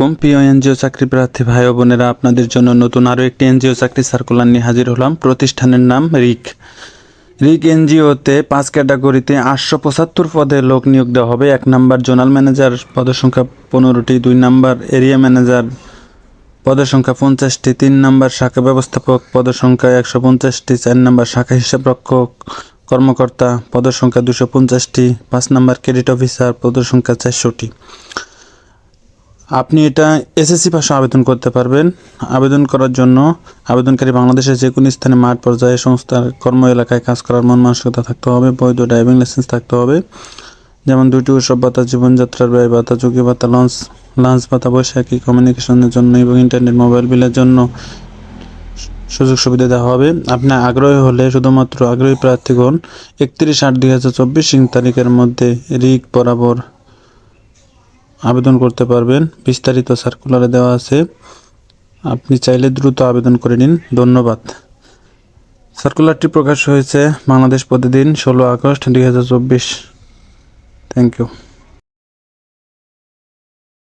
আলাইকুম। প্রিয় এনজিও চাকরি প্রার্থী ভাই বোনেরা, আপনাদের জন্য নতুন আরও একটি এনজিও চাকরি সার্কুলার নিয়ে হাজির হলাম। প্রতিষ্ঠানের নাম রিক। রিক এনজিওতে পাঁচ ক্যাটাগরিতে আটশো পঁচাত্তর পদে লোক নিয়োগ দেওয়া হবে। এক নাম্বার জোনাল ম্যানেজার, পদের সংখ্যা পনেরোটি। দুই নাম্বার এরিয়া ম্যানেজার, পদের সংখ্যা পঞ্চাশটি। তিন নাম্বার শাখা ব্যবস্থাপক, পদের সংখ্যা একশো পঞ্চাশটি। চার নাম্বার শাখা হিসাবরক্ষক কর্মকর্তা, পদের সংখ্যা দুশো পঞ্চাশটি। পাঁচ নাম্বার ক্রেডিট অফিসার, পদের সংখ্যা চারশোটি। আপনি এটা এসএসসি পাশে আবেদন করতে পারবেন। আবেদন করার জন্য আবেদনকারী বাংলাদেশের যে কোনো স্থানে মাঠ পর্যায়ে সংস্থার কর্ম এলাকায় কাজ করার মন মানসিকতা থাকতে হবে, বৈধ ড্রাইভিং লাইসেন্স থাকতে হবে। যেমন দুটি উৎসব ভাতা, জীবনযাত্রার ব্যয় ভাতা, ঝুঁকি ভাতা, লঞ্চ, লাঞ্চ ভাতা, বৈশাখী কমিউনিকেশনের জন্য এবং ইন্টারনেট মোবাইল বিলের জন্য সুযোগ সুবিধা দেওয়া হবে। আপনি আগ্রহী হলে শুধুমাত্র আগ্রহী প্রার্থীগণ একত্রিশ আট দুই হাজার চব্বিশ তারিখের মধ্যে রিক বরাবর আবেদন করতে পারবেন। বিস্তারিত সার্কুলারে দেওয়া আছে। আপনি চাইলে দ্রুত আবেদন করে নিন। ধন্যবাদ। সার্কুলারটি প্রকাশ হয়েছে বাংলাদেশ প্রতিদিন, ষোলো আগস্ট দুই হাজার চব্বিশ। Thank you